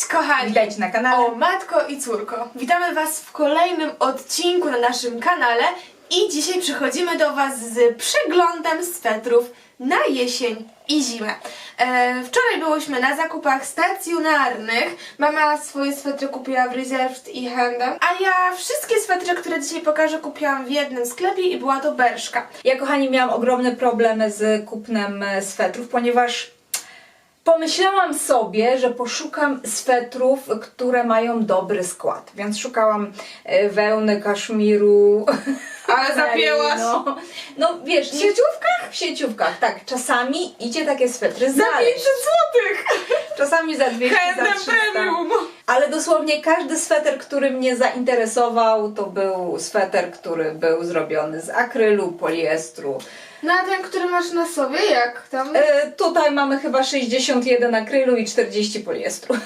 Cześć kochani! Witajcie na kanale. O matko i córko. Witamy Was w kolejnym odcinku na naszym kanale i dzisiaj przychodzimy do Was z przeglądem swetrów na jesień i zimę. E, wczoraj byłyśmy na zakupach stacjonarnych. Mama swoje swetry kupiła w Reserved i Handem, a ja wszystkie swetry, które dzisiaj pokażę, kupiłam w jednym sklepie i była to Berszka. Ja, kochani, miałam ogromne problemy z kupnem e, swetrów, ponieważ pomyślałam sobie, że poszukam swetrów, które mają dobry skład. Więc szukałam e, wełny, kaszmiru. Ale zapięłaś. No, no wiesz, W sieciówkach? w sieciówkach, tak. Czasami idzie takie swetry Za znaleźć. 500 złotych! Czasami za 200, za Handem 300. Ale dosłownie każdy sweter, który mnie zainteresował, to był sweter, który był zrobiony z akrylu, poliestru. No a ten, który masz na sobie, jak tam? E, tutaj mamy chyba 61 akrylu i 40 poliestru.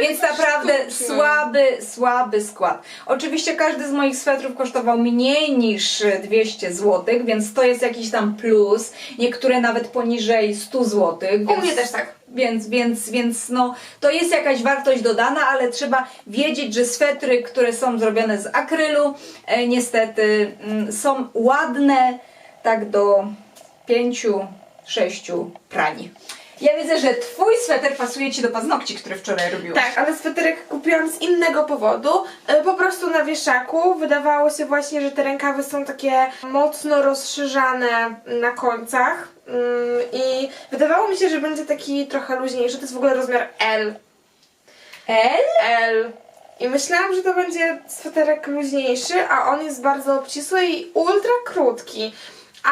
Więc naprawdę sztuczne. słaby, słaby skład. Oczywiście każdy z moich swetrów kosztował mniej niż 200 zł, więc to jest jakiś tam plus. Niektóre nawet poniżej 100 zł. U mnie też tak. Więc, więc, więc no, to jest jakaś wartość dodana, ale trzeba wiedzieć, że swetry, które są zrobione z akrylu, e, niestety mm, są ładne tak do 5-6 prani. Ja widzę, że Twój sweter pasuje Ci do paznokci, które wczoraj robiłaś. Tak, ale sweterek kupiłam z innego powodu. E, Po prostu na wieszaku wydawało się właśnie, że te rękawy są takie mocno rozszerzane na końcach. I wydawało mi się, że będzie taki trochę luźniejszy. To jest w ogóle rozmiar L. L? L. I myślałam, że to będzie sweterek luźniejszy, a on jest bardzo obcisły i ultra krótki.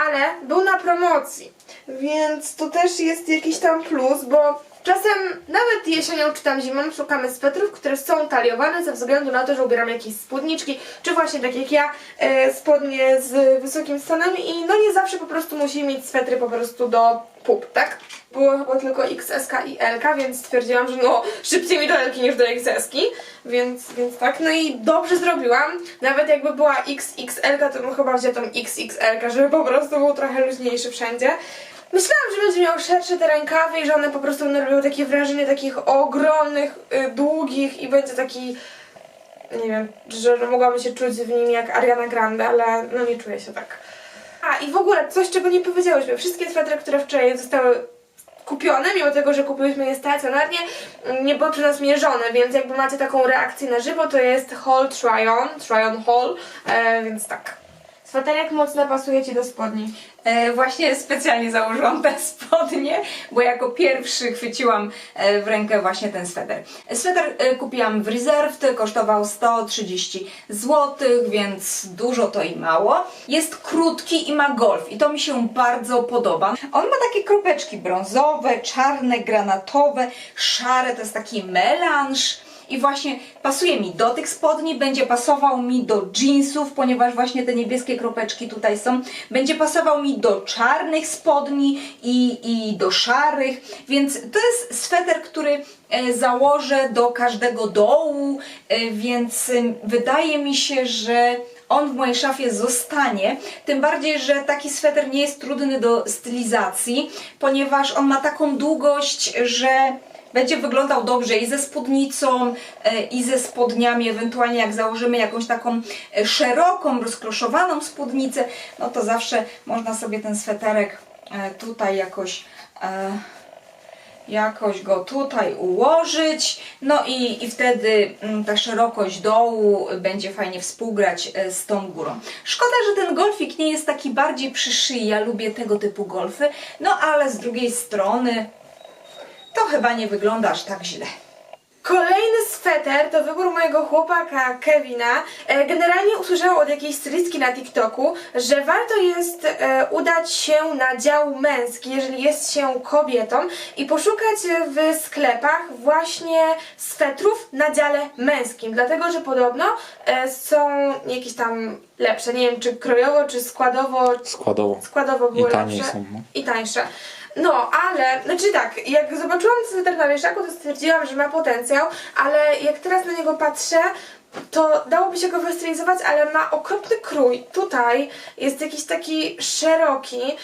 Ale był na promocji, więc to też jest jakiś tam plus, bo czasem nawet jesienią czy tam zimą szukamy swetrów, które są taliowane ze względu na to, że ubieramy jakieś spódniczki, czy właśnie tak jak ja, e, spodnie z wysokim stanem i no nie zawsze po prostu musimy mieć swetry po prostu do pup, tak? Było chyba tylko XS i L, więc stwierdziłam, że no szybciej mi do L niż do XS, więc, więc tak. No i dobrze zrobiłam. Nawet jakby była XXL, to bym chyba wzięła tą XXL, żeby po prostu był trochę luźniejszy wszędzie. Myślałam, że będzie miał szersze te rękawy i że one po prostu będą robiły takie wrażenie takich ogromnych, y, długich i będzie taki nie wiem, że mogłabym się czuć w nim jak Ariana Grande, ale no nie czuję się tak. A i w ogóle coś, czego nie powiedziałyśmy. Wszystkie swetry, które wczoraj zostały kupione, mimo tego, że kupiłyśmy je stacjonarnie, nie były przez nas mierzone, więc jakby macie taką reakcję na żywo, to jest haul try-on, try-on haul, e, więc tak. Sweterek mocno pasuje Ci do spodni. E, właśnie specjalnie założyłam te spodnie, bo jako pierwszy chwyciłam e, w rękę właśnie ten sweter. Sweter e, kupiłam w Reserved, kosztował 130 zł, więc dużo to i mało. Jest krótki i ma golf i to mi się bardzo podoba. On ma takie kropeczki brązowe, czarne, granatowe, szare, to jest taki melanż. I właśnie pasuje mi do tych spodni, będzie pasował mi do jeansów, ponieważ właśnie te niebieskie kropeczki tutaj są. Będzie pasował mi do czarnych spodni i, i do szarych, więc to jest sweter, który e, założę do każdego dołu, e, więc em, wydaje mi się, że on w mojej szafie zostanie. Tym bardziej, że taki sweter nie jest trudny do stylizacji, ponieważ on ma taką długość, że będzie wyglądał dobrze i ze spódnicą, e, i ze spodniami, ewentualnie jak założymy jakąś taką e, szeroką, rozkloszowaną spódnicę, no to zawsze można sobie ten sweterek e, tutaj jakoś jakoś go tutaj ułożyć, no i, i wtedy mm, ta szerokość dołu będzie fajnie współgrać z tą górą. Szkoda, że ten golfik nie jest taki bardziej przy szyi, ja lubię tego typu golfy, no ale z drugiej strony to chyba nie wygląda aż tak źle. Kolejny sweter to wybór mojego chłopaka Kevina. E, Generalnie usłyszałam od jakiejś stylistki na TikToku, że warto jest e, udać się na dział męski, jeżeli jest się kobietą i poszukać w sklepach właśnie swetrów na dziale męskim, dlatego że podobno e, są jakieś tam lepsze, nie wiem czy krojowo, czy składowo, Składowo. składowo były I taniej lepsze są, no. i tańsze. No, ale, znaczy tak, jak zobaczyłam sweter na wieszaku, to stwierdziłam, że ma potencjał, ale jak teraz na niego patrzę, to dałoby się go wystylizować, ale ma okropny krój. Tutaj jest jakiś taki szeroki,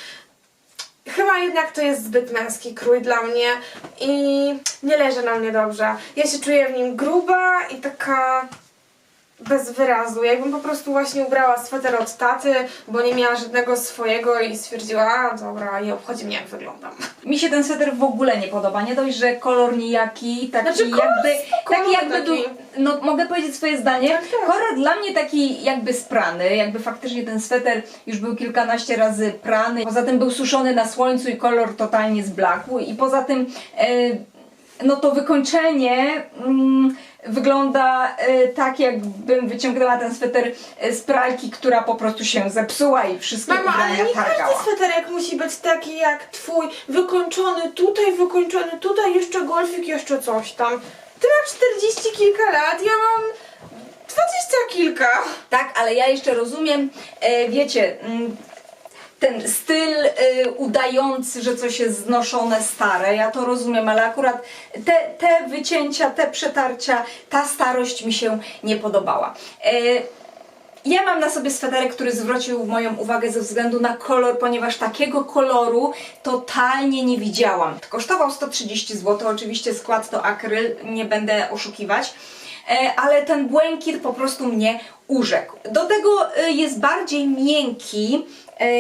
chyba jednak to jest zbyt męski krój dla mnie i nie leży na mnie dobrze. Ja się czuję w nim gruba i taka bez wyrazu. Jakbym po prostu właśnie ubrała sweter od taty, bo nie miała żadnego swojego i stwierdziła, a dobra, nie obchodzi mnie jak wyglądam. Mi się ten sweter w ogóle nie podoba. Nie dość, że kolor nijaki, taki Znaczy, kolor jakby, taki jakby taki. du- no mogę powiedzieć swoje zdanie. Tak, tak. Kolor dla mnie taki jakby sprany, jakby faktycznie ten sweter już był kilkanaście razy prany. Poza tym był suszony na słońcu i kolor totalnie zblakł i poza tym e, no to wykończenie mm, wygląda e, tak, jakbym wyciągnęła ten sweter e, z pralki, która po prostu się zepsuła i wszystkie Mama, ale ubrania nie targała. każdy sweterek musi być taki jak twój, wykończony tutaj, wykończony tutaj, jeszcze golfik, jeszcze coś tam. Ty masz 40 kilka lat, ja mam 20 kilka. Tak, ale ja jeszcze rozumiem, e, wiecie, mm, ten styl e, udający, że coś jest znoszone, stare, ja to rozumiem, ale akurat te, te wycięcia, te przetarcia, ta starość mi się nie podobała. E, ja mam na sobie sweterek, który zwrócił moją uwagę ze względu na kolor, ponieważ takiego koloru totalnie nie widziałam. Kosztował 130 zł, oczywiście skład to akryl, nie będę oszukiwać. E, ale ten błękit po prostu mnie urzekł. Do tego e, jest bardziej miękki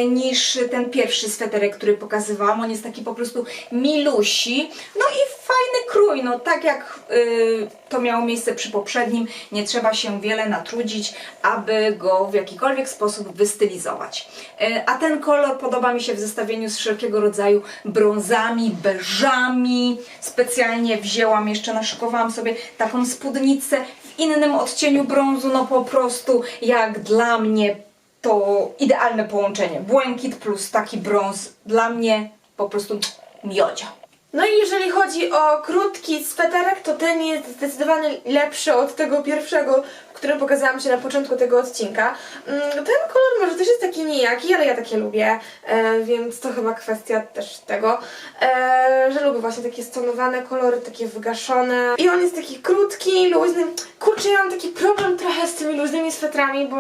niż ten pierwszy sweterek, który pokazywałam. On jest taki po prostu milusi. No i fajny krój, no tak jak y, to miało miejsce przy poprzednim, nie trzeba się wiele natrudzić, aby go w jakikolwiek sposób wystylizować. E, a ten kolor podoba mi się w zestawieniu z wszelkiego rodzaju brązami, beżami. Specjalnie wzięłam, jeszcze naszykowałam sobie taką spódnicę w innym odcieniu brązu, no po prostu jak dla mnie to idealne połączenie. Błękit plus taki brąz dla mnie po prostu miodzio. No i jeżeli chodzi o krótki sweterek, to ten jest zdecydowanie lepszy od tego pierwszego, w którym pokazałam Ci na początku tego odcinka. Mm, Ten kolor może też jest taki nijaki, ale ja takie lubię, e, więc to chyba kwestia też tego, e, że lubię właśnie takie stonowane kolory, takie wygaszone. I on jest taki krótki, luźny. Kurczę, ja mam taki problem trochę z tymi luźnymi swetrami, bo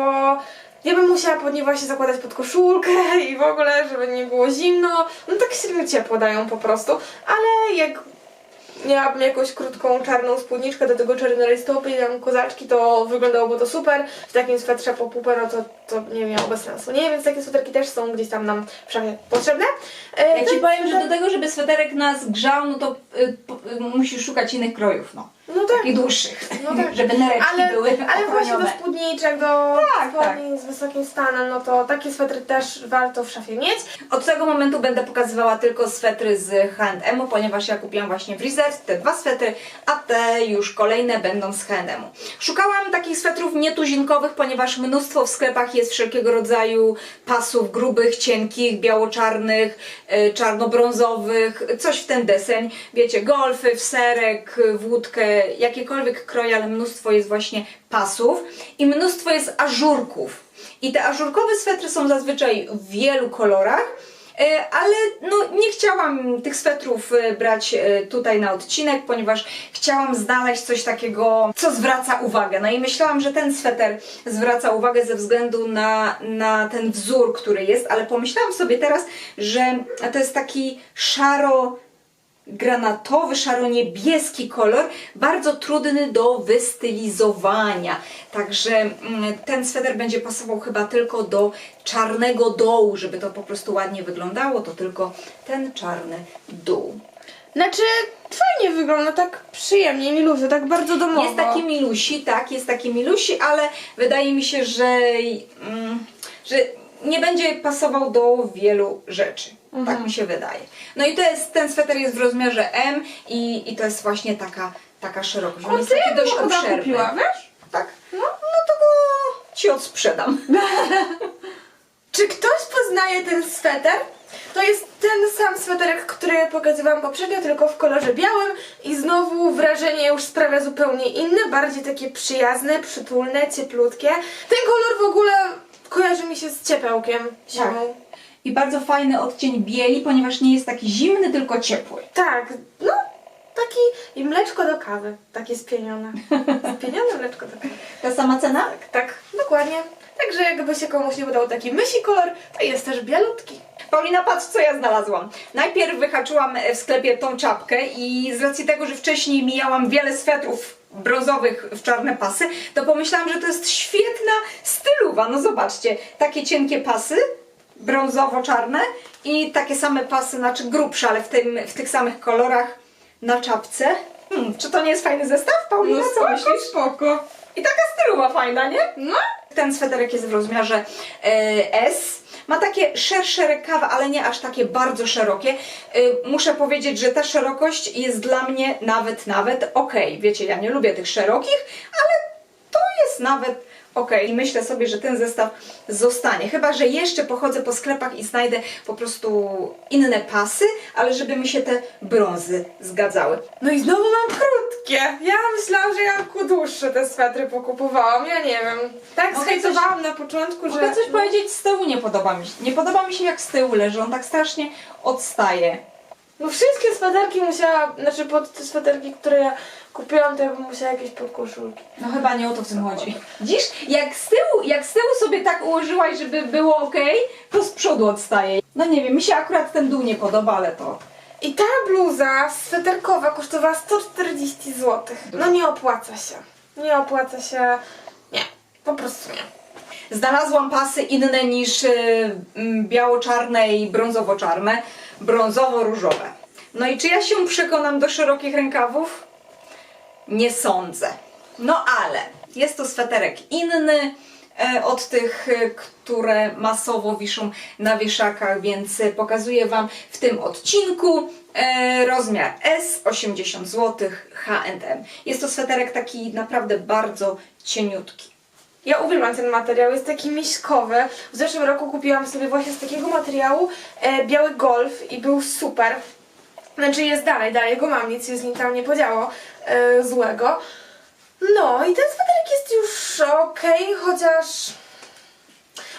ja bym musiała pod nie właśnie zakładać pod koszulkę i w ogóle, żeby nie było zimno. No tak średnio ciepło dają po prostu, ale jak miałabym jakąś krótką czarną spódniczkę, do tego czarne rajstopy i tam kozaczki, to wyglądałoby to super. W takim swetrze po pupę, no to, to nie miałoby sensu, nie? Więc takie sweterki też są gdzieś tam nam w szafie potrzebne. E, Ja ci powiem, że do tego, żeby sweterek nas grzał, no to y, y, musisz szukać innych krojów, no. No tak. Takich dłuższych, No tak. żeby nereczki ale, były ale właśnie do spódniczek, do Tak, spodni z wysokim stanem, no to takie swetry też warto w szafie mieć. Od tego momentu będę pokazywała tylko swetry z H&M, ponieważ ja kupiłam właśnie w Reserve te dwa swetry, a te już kolejne będą z H&M. Szukałam takich swetrów nietuzinkowych, ponieważ mnóstwo w sklepach jest wszelkiego rodzaju pasów grubych, cienkich, biało-czarnych, y, czarno-brązowych, coś w ten deseń. Wiecie, golfy, w serek, w łódkę, jakiekolwiek kroje, ale mnóstwo jest właśnie pasów i mnóstwo jest ażurków. I te ażurkowe swetry są zazwyczaj w wielu kolorach, e, ale no, nie chciałam tych swetrów e, brać e, tutaj na odcinek, ponieważ chciałam znaleźć coś takiego, co zwraca uwagę. No i myślałam, że ten sweter zwraca uwagę ze względu na, na ten wzór, który jest, ale pomyślałam sobie teraz, że to jest taki szaro granatowy, szaro-niebieski kolor, bardzo trudny do wystylizowania. Także mm, ten sweter będzie pasował chyba tylko do czarnego dołu, żeby to po prostu ładnie wyglądało, to tylko ten czarny dół. Znaczy, fajnie wygląda, tak przyjemnie, miluzo, tak bardzo domowo. Jest taki milusi, tak, jest taki milusi, ale wydaje mi się, że, mm, że nie będzie pasował do wielu rzeczy. Tak mi się wydaje. No i to jest, ten sweter jest w rozmiarze M i, i to jest właśnie taka, taka szerokość. On jest ty taki dość obszerny. kupiła, wiesz? Tak? No, no to go ci odsprzedam. Czy ktoś poznaje ten sweter? To jest ten sam sweterek, który pokazywałam poprzednio, tylko w kolorze białym i znowu wrażenie już sprawia zupełnie inne, bardziej takie przyjazne, przytulne, cieplutkie. Ten kolor w ogóle kojarzy mi się z ciepełkiem zimą. I bardzo fajny odcień bieli, ponieważ nie jest taki zimny, tylko ciepły. Tak, no taki i mleczko do kawy, takie spienione. Spienione mleczko do kawy. Ta sama cena? Tak, tak, dokładnie. Także jakby się komuś nie udało taki mysi kolor, to jest też bielutki. Paulina, patrz co ja znalazłam. Najpierw wyhaczyłam e, w sklepie tą czapkę i z racji tego, że wcześniej mijałam wiele swetrów brązowych w czarne pasy, to pomyślałam, że to jest świetna stylowa. No zobaczcie, takie cienkie pasy, brązowo-czarne i takie same pasy, znaczy grubsze, ale w, tym, w tych samych kolorach na czapce. Hmm, czy to nie jest fajny zestaw, Paulina? co spoko, myślisz? spoko. I taka stylowa fajna, nie? No, Ten sweterek jest w rozmiarze e, S. Ma takie szersze rękawy, ale nie aż takie bardzo szerokie. E, muszę powiedzieć, że ta szerokość jest dla mnie nawet, nawet ok. Wiecie, ja nie lubię tych szerokich, ale jest nawet ok. I myślę sobie, że ten zestaw zostanie. Chyba, że jeszcze pochodzę po sklepach i znajdę po prostu inne pasy, ale żeby mi się te brązy zgadzały. no i znowu mam krótkie. Ja myślałam, że ja ku dłuższe te swetry pokupowałam, ja nie wiem. Tak Mogę zhejtowałam na początku, że... Mogę coś powiedzieć, z tyłu nie podoba mi się. Nie podoba mi się jak z tyłu leży, on tak strasznie odstaje. No wszystkie sweterki musiała, znaczy pod te sweterki, które ja kupiłam, to ja bym musiała jakieś podkoszulki. No chyba nie o to w tym chodzi. Widzisz, jak z tyłu, jak z tyłu sobie tak ułożyłaś, żeby było ok, to z przodu odstaje. No nie wiem, mi się akurat ten dół nie podoba, ale to... I ta bluza sweterkowa kosztowała 140 zł. No nie opłaca się. Nie opłaca się. Nie, po prostu nie. Znalazłam pasy inne niż y, mm, biało-czarne i brązowo-czarne, brązowo-różowe. No i czy ja się przekonam do szerokich rękawów? Nie sądzę. No ale jest to sweterek inny e, od tych, e, które masowo wiszą na wieszakach, więc pokazuję Wam w tym odcinku e, rozmiar S, 80 zł, H&M. Jest to sweterek taki naprawdę bardzo cieniutki. Ja uwielbiam ten materiał, jest taki miśkowy. W zeszłym roku kupiłam sobie właśnie z takiego materiału biały golf i był super. Znaczy jest dalej, dalej go mam, nic się z nim tam nie podziało e, złego. No i ten sweterek jest już okej, chociaż...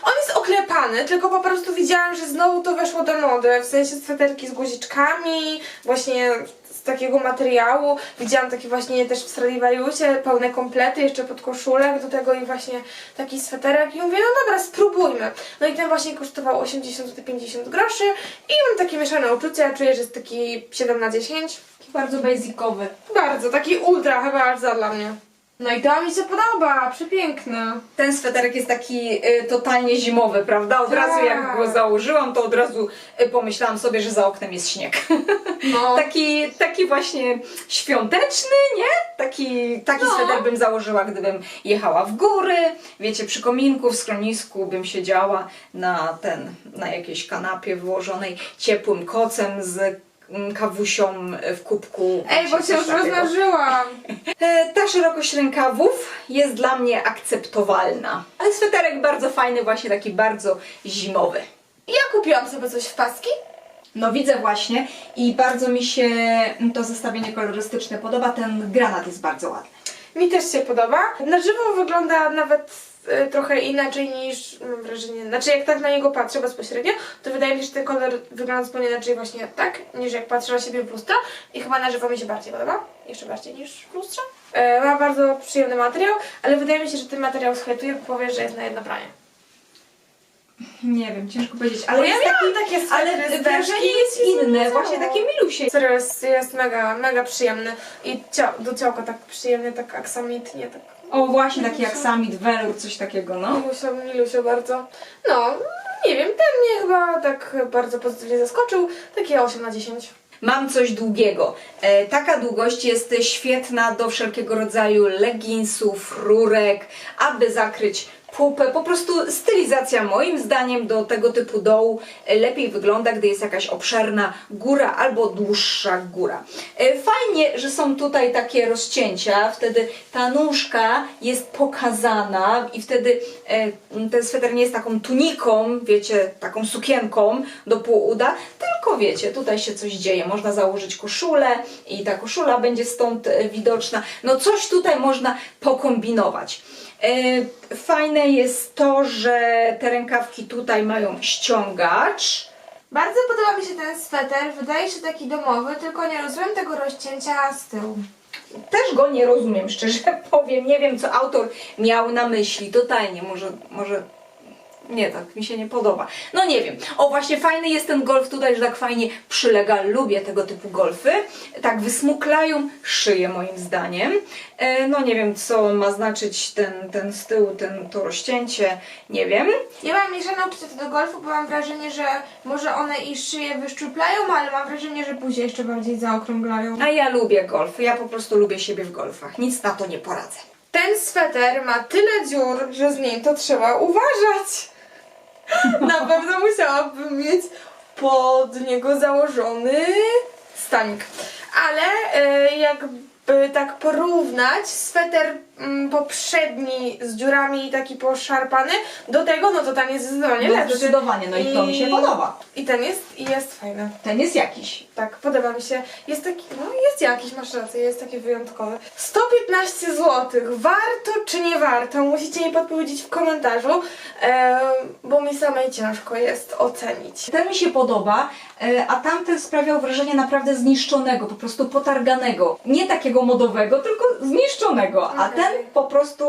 On jest oklepany, tylko po prostu widziałam, że znowu to weszło do mody, w sensie sweterki z guziczkami, właśnie z takiego materiału. Widziałam takie właśnie też w Stradivariusie, pełne komplety, jeszcze pod koszulek do tego i właśnie taki sweterek i mówię, no dobra, spróbujmy. No i ten właśnie kosztował 80-50 groszy i mam takie mieszane uczucia, czuję, że jest taki 7 na 10. Taki bardzo basicowy. Bardzo, taki ultra chyba aż za dla mnie. No i to mi się podoba, przepiękne. Ten sweterek jest taki y, totalnie zimowy, prawda? Od Tak. razu jak go założyłam, to od razu y, pomyślałam sobie, że za oknem jest śnieg. No. taki, taki właśnie świąteczny, nie? Taki, taki No. sweter bym założyła, gdybym jechała w góry, wiecie, przy kominku, w schronisku bym siedziała na ten, na jakiejś kanapie wyłożonej ciepłym kocem z mm, kawusią w kubku. Ej, bo się już rozmarzyłam. E, Ta szerokość rękawów jest dla mnie akceptowalna. Ale sweterek bardzo fajny, właśnie taki bardzo zimowy. Ja kupiłam sobie coś w paski. No widzę właśnie i bardzo mi się to zestawienie kolorystyczne podoba. Ten granat jest bardzo ładny. Mi też się podoba. Na żywo wygląda nawet trochę inaczej niż mam wrażenie. Znaczy jak tak na niego patrzę bezpośrednio, to wydaje mi się, że ten kolor wygląda zupełnie inaczej właśnie tak, niż jak patrzę na siebie w lustro. I chyba na żywo mi się bardziej podoba. Jeszcze bardziej niż w lustrze. E, ma bardzo przyjemny materiał, ale wydaje mi się, że ten materiał schwytuje, bo powie, że jest na jedno pranie. Nie wiem, ciężko powiedzieć, Ale ja jest taki, takie ale wrażenie jest inne, właśnie takie milusie. Serio jest, jest mega, mega przyjemny. I cio, do ciałka tak przyjemnie, tak aksamitnie, tak O właśnie, taki jak samit, welur, coś takiego, no. Milusio, Milusio bardzo. No, nie wiem, ten mnie chyba tak bardzo pozytywnie zaskoczył. Takie 8 na 10. Mam coś długiego. E, taka długość jest świetna do wszelkiego rodzaju leginsów, rurek, aby zakryć pupę. Po prostu stylizacja moim zdaniem do tego typu dołu lepiej wygląda, gdy jest jakaś obszerna góra albo dłuższa góra. E, fajnie, że są tutaj takie rozcięcia, wtedy ta nóżka jest pokazana i wtedy e, ten sweter nie jest taką tuniką, wiecie, taką sukienką do pół uda, tylko wiecie, tutaj się coś dzieje. Można założyć koszulę i ta koszula będzie stąd e, widoczna. No coś tutaj można pokombinować. E, Fajne jest to, że te rękawki tutaj mają ściągacz. Bardzo podoba mi się ten sweter. Wydaje się taki domowy, tylko nie rozumiem tego rozcięcia z tyłu. Też go nie rozumiem, szczerze powiem. Nie wiem, co autor miał na myśli. Totalnie, może, może nie, tak mi się nie podoba. No nie wiem. O, właśnie fajny jest ten golf tutaj, że tak fajnie przylega. Lubię tego typu golfy. Tak wysmuklają szyję moim zdaniem. E, no nie wiem, co ma znaczyć ten, ten z tyłu, ten, to rozcięcie. Nie wiem. Ja mam mieszane uczucia co do golfu, bo mam wrażenie, że może one i szyję wyszczuplają, ale mam wrażenie, że później jeszcze bardziej zaokrąglają. A ja lubię golf. Ja po prostu lubię siebie w golfach. Nic na to nie poradzę. Ten sweter ma tyle dziur, że z niej to trzeba uważać. Na pewno musiałabym mieć pod niego założony stanik. Ale e, jakby tak porównać sweter mm, poprzedni z dziurami i taki poszarpany do tego, no to ten jest zdecydowanie No, lepszy. zdecydowanie, no i to mi się podoba. I ten jest, i jest fajny. Ten jest jakiś. Tak, podoba mi się. Jest taki, no jest jakiś, masz rację, jest taki wyjątkowy. 115 zł. Warto czy nie warto? Musicie mi podpowiedzieć w komentarzu, e, bo mi samej ciężko jest ocenić. Ten mi się podoba, e, a tamten sprawiał wrażenie naprawdę zniszczonego, po prostu potarganego. Nie takiego modowego, tylko zniszczonego, a ten po prostu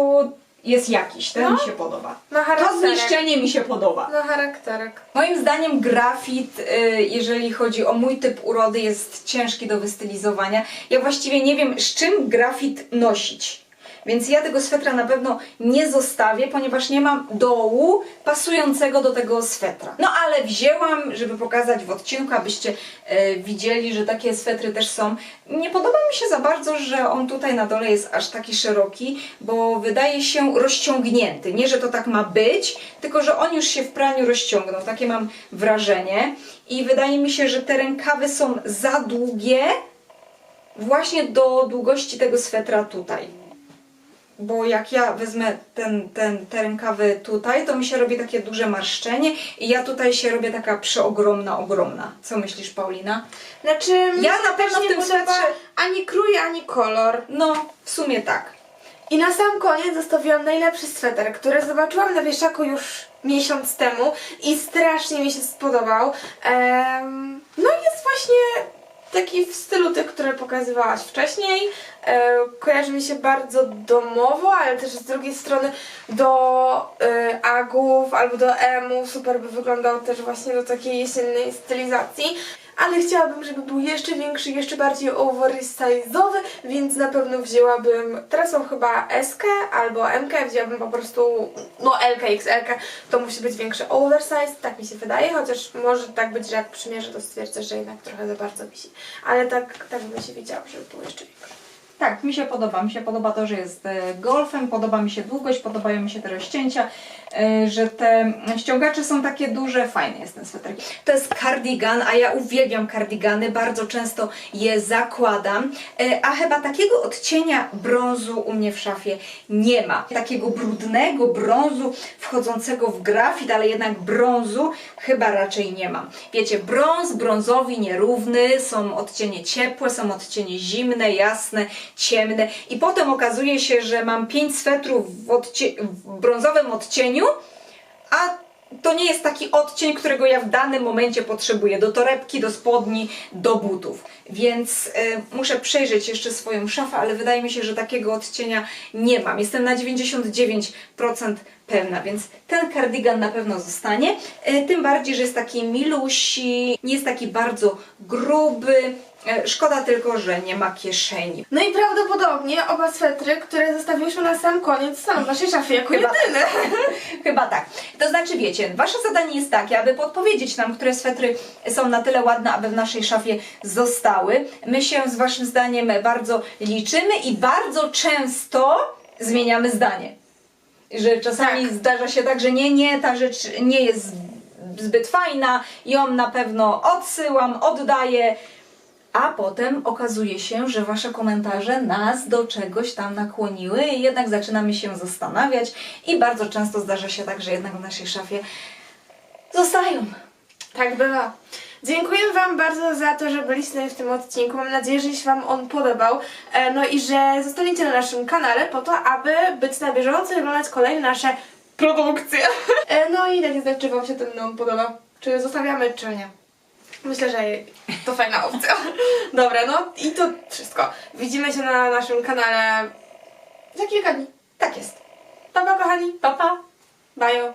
jest jakiś. Ten No. mi się podoba. Ma To zniszczenie mi się podoba. No charakterek. Moim zdaniem grafit, y, jeżeli chodzi o mój typ urody, jest ciężki do wystylizowania. Ja właściwie nie wiem, z czym grafit nosić. Więc ja tego swetra na pewno nie zostawię, ponieważ nie mam dołu pasującego do tego swetra. No ale wzięłam, żeby pokazać w odcinku, abyście e, widzieli, że takie swetry też są. Nie podoba mi się za bardzo, że on tutaj na dole jest aż taki szeroki, bo wydaje się rozciągnięty. Nie, że to tak ma być, tylko że on już się w praniu rozciągnął. Takie mam wrażenie. I wydaje mi się, że te rękawy są za długie właśnie do długości tego swetra tutaj. Bo jak ja wezmę ten, ten, te rękawy tutaj, to mi się robi takie duże marszczenie i ja tutaj się robię taka przeogromna, ogromna. Co myślisz, Paulina? Znaczy, Ja na pewno w tym swetrze- ani krój, ani kolor. No, w sumie tak. I na sam koniec zostawiłam najlepszy sweter, który zobaczyłam na wieszaku już miesiąc temu i strasznie mi się spodobał. Em, no i jest właśnie taki w stylu tych, które pokazywałaś wcześniej. E, kojarzy mi się bardzo domowo, ale też z drugiej strony do e, agów albo do emu. Super by wyglądał też właśnie do takiej jesiennej stylizacji. Ale chciałabym, żeby był jeszcze większy, jeszcze bardziej oversize'owy, więc na pewno wzięłabym, teraz są chyba SK albo MK, wzięłabym po prostu, no LK, XL, to musi być większy oversize, tak mi się wydaje, chociaż może tak być, że jak przymierzę, to stwierdzę, że jednak trochę za bardzo wisi. Ale tak, tak bym się widziała, żeby był jeszcze większy. Tak, mi się podoba. Mi się podoba to, że jest e, golfem, podoba mi się długość, podobają mi się te rozcięcia, e, że te ściągacze są takie duże. Fajny jest ten sweter. To jest cardigan, a ja uwielbiam cardigany, bardzo często je zakładam, e, a chyba takiego odcienia brązu u mnie w szafie nie ma. Takiego brudnego brązu wchodzącego w grafit, ale jednak brązu chyba raczej nie mam. Wiecie, brąz, brązowi nierówny, są odcienie ciepłe, są odcienie zimne, jasne, ciemne i potem okazuje się, że mam pięć swetrów w, odcie- w brązowym odcieniu, a to nie jest taki odcień, którego ja w danym momencie potrzebuję do torebki, do spodni, do butów. Więc y, muszę przejrzeć jeszcze swoją szafę, ale wydaje mi się, że takiego odcienia nie mam. Jestem na 99% pewna, więc ten kardigan na pewno zostanie. Y, tym bardziej, że jest taki milusi, nie jest taki bardzo gruby. Y, szkoda tylko, że nie ma kieszeni. No i prawdopodobnie oba swetry, które zostawiłyśmy na sam koniec, są w naszej szafie jako Chyba. jedyne. Chyba tak. To znaczy, wiecie, wasze zadanie jest takie, aby podpowiedzieć nam, które swetry są na tyle ładne, aby w naszej szafie zostały. My się z waszym zdaniem bardzo liczymy i bardzo często zmieniamy zdanie. Że czasami Tak. zdarza się tak, że nie, nie, ta rzecz nie jest zbyt fajna, ją na pewno odsyłam, oddaję. A potem okazuje się, że Wasze komentarze nas do czegoś tam nakłoniły i jednak zaczynamy się zastanawiać i bardzo często zdarza się tak, że jednak w naszej szafie zostają. Tak bywa. Dziękuję Wam bardzo za to, że byliście w tym odcinku. Mam nadzieję, że się Wam on podobał. E, No i że zostaniecie na naszym kanale po to, aby być na bieżąco i oglądać kolejne nasze produkcje. E, No i dajcie znać, czy Wam się ten nom podoba. Czy zostawiamy, czy nie. Myślę, że to fajna opcja. Dobra, no i to wszystko. Widzimy się na naszym kanale za kilka dni. Tak jest. Pa, pa kochani. Pa, pa. Bajo.